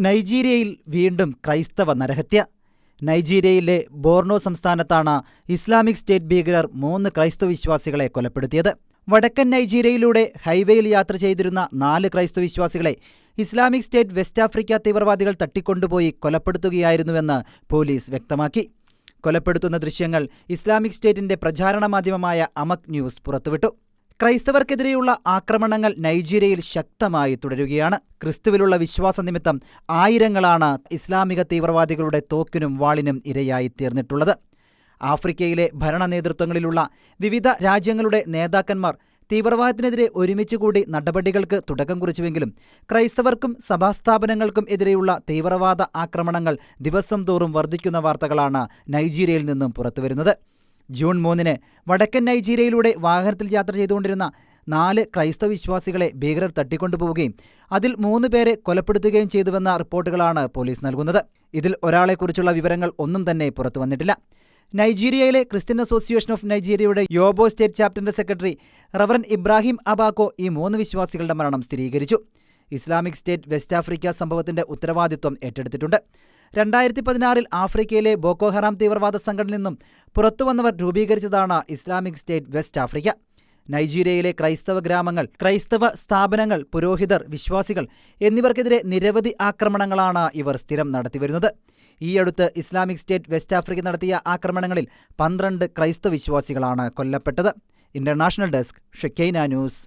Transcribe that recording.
നൈജീരിയയിൽ വീണ്ടും ക്രൈസ്തവ നരഹത്യ. നൈജീരിയയിലെ ബോർണോ സംസ്ഥാനത്താണ് ഇസ്ലാമിക് സ്റ്റേറ്റ് ഭീകരർ മൂന്ന് ക്രൈസ്തവ വിശ്വാസികളെ കൊലപ്പെടുത്തിയത്. വടക്കൻ നൈജീരിയയിലൂടെ ഹൈവേയിൽ യാത്ര ചെയ്തിരുന്ന നാല് ക്രൈസ്തവ വിശ്വാസികളെ ഇസ്ലാമിക് സ്റ്റേറ്റ് വെസ്റ്റ് ആഫ്രിക്ക തീവ്രവാദികൾ തട്ടിക്കൊണ്ടുപോയി കൊലപ്പെടുത്തുകയായിരുന്നുവെന്ന് പോലീസ് വ്യക്തമാക്കി. കൊലപ്പെടുത്തുന്ന ദൃശ്യങ്ങൾ ഇസ്ലാമിക് സ്റ്റേറ്റിന്റെ പ്രചാരണ മാധ്യമമായ അമക് ന്യൂസ് പുറത്തുവിട്ടു. ക്രൈസ്തവർക്കെതിരെയുള്ള ആക്രമണങ്ങൾ നൈജീരിയയിൽ ശക്തമായി തുടരുകയാണ്. ക്രിസ്തുവിലുള്ള വിശ്വാസ നിമിത്തം ആയിരങ്ങളാണ് ഇസ്ലാമിക തീവ്രവാദികളുടെ തോക്കിനും വാളിനും ഇരയായി തീർന്നിട്ടുള്ളത്. ആഫ്രിക്കയിലെ ഭരണ നേതൃത്വങ്ങളിലുള്ള വിവിധ രാജ്യങ്ങളുടെ നേതാക്കന്മാർ തീവ്രവാദത്തിനെതിരെ ഒരുമിച്ചുകൂടി നടപടികൾക്ക് തുടക്കം കുറിച്ചുവെങ്കിലും ക്രൈസ്തവർക്കും സഭാസ്ഥാപനങ്ങൾക്കും എതിരെയുള്ള തീവ്രവാദ ആക്രമണങ്ങൾ ദിവസം തോറും വർദ്ധിക്കുന്ന വാർത്തകളാണ് നൈജീരിയയിൽ നിന്നും പുറത്തുവരുന്നത്. ജൂൺ മൂന്നിന് വടക്കൻ നൈജീരിയയിലൂടെ വാഹനത്തിൽ യാത്ര ചെയ്തുകൊണ്ടിരുന്ന നാല് ക്രൈസ്തവ വിശ്വാസികളെ ഭീകരർ തട്ടിക്കൊണ്ടുപോവുകയും അതിൽ മൂന്ന് പേരെ കൊലപ്പെടുത്തുകയും ചെയ്തുവെന്ന റിപ്പോർട്ടുകളാണ് പോലീസ് നൽകുന്നത്. ഇതിൽ ഒരാളെക്കുറിച്ചുള്ള വിവരങ്ങൾ ഒന്നും തന്നെ പുറത്തു വന്നിട്ടില്ല. നൈജീരിയയിലെ ക്രിസ്ത്യൻ അസോസിയേഷൻ ഓഫ് നൈജീരിയയുടെ യോബോ സ്റ്റേറ്റ് ചാപ്റ്ററിന്റെ സെക്രട്ടറി റവറൻ ഇബ്രാഹിം അബാക്കോ ഈ മൂന്ന് വിശ്വാസികളുടെ മരണം സ്ഥിരീകരിച്ചു. ഇസ്ലാമിക് സ്റ്റേറ്റ് വെസ്റ്റ് ആഫ്രിക്ക സംഭവത്തിന്റെ ഉത്തരവാദിത്വം ഏറ്റെടുത്തിട്ടുണ്ട്. രണ്ടായിരത്തി പതിനാറിൽ ആഫ്രിക്കയിലെ ബോക്കോഹറാം തീവ്രവാദ സംഘടനയിൽ നിന്നും പുറത്തുവന്നവർ രൂപീകരിച്ചതാണ് ഇസ്ലാമിക് സ്റ്റേറ്റ് വെസ്റ്റ് ആഫ്രിക്ക. നൈജീരിയയിലെ ക്രൈസ്തവ ഗ്രാമങ്ങൾ ക്രൈസ്തവ സ്ഥാപനങ്ങൾ പുരോഹിതർ വിശ്വാസികൾ എന്നിവർക്കെതിരെ നിരവധി ആക്രമണങ്ങളാണ് ഇവർ സ്ഥിരം നടത്തിവരുന്നത്. ഈയടുത്ത് ഇസ്ലാമിക് സ്റ്റേറ്റ് വെസ്റ്റ് ആഫ്രിക്ക നടത്തിയ ആക്രമണങ്ങളിൽ പന്ത്രണ്ട് ക്രൈസ്തവ വിശ്വാസികളാണ് കൊല്ലപ്പെട്ടത്. International desk Shekinah news.